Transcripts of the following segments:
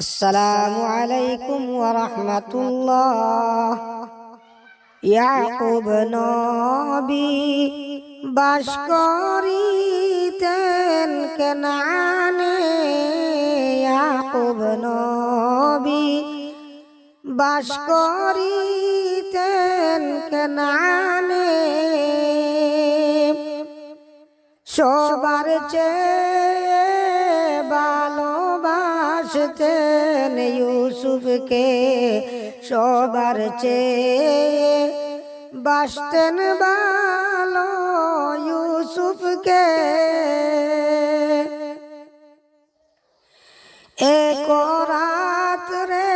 আসসালামু আলাইকুম ওয়া রাহমাতুল্লাহ। ইয়াকুব নবী বাস করিতেন কেনানে। ইয়াকুব নবী বাস করিতেন কেনানে। সবার চেয়ে ভালোবাসতেন ইউসুফকে সবার চেয়ে। বাসতেন ভালো ইউসুফকে। এক রাত রে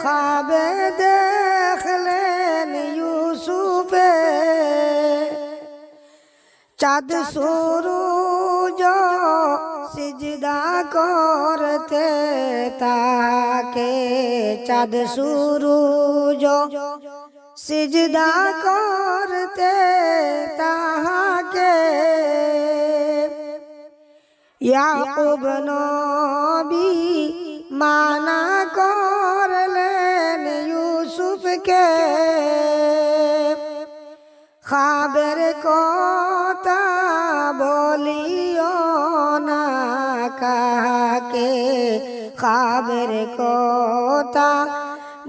খাবে দেখলেন ইউসুফে। চাঁদ সুরুজ সিজদা করতে তাকে চাঁদ সুরুজ। সিজদা করতে তাহাকে ইয়াকুব নবী মানা করলেন ইউসুফকে। খাবের কথা কাকে খাবের কথা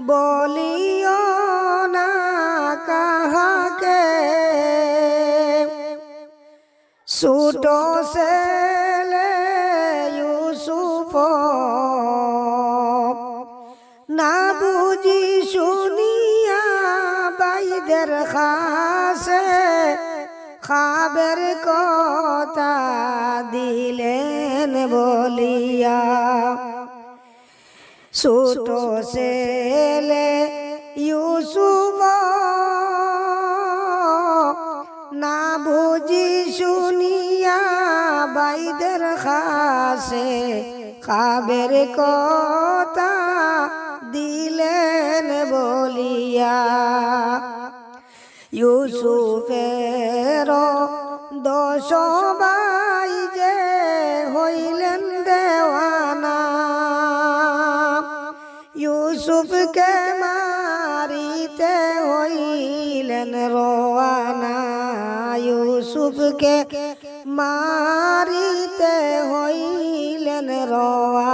বলিও না কাহাকে। সুটো সেলে ইউসুফ, না বুঝি শুনিয়া বাইদের খাসে খাবের কথা দিলেন বলিয়া সুটো সেলে ইউসুফ না বুঝি শুনিয়া বাইদের খাসে খাবের কথা দিলেন বলিয়া। ইউসুফের দশ বাই যে ইউসুফকে মারিতে হইলেন রোয়ানা ইউসুফকে মারিতে হইলেন রোয়ানা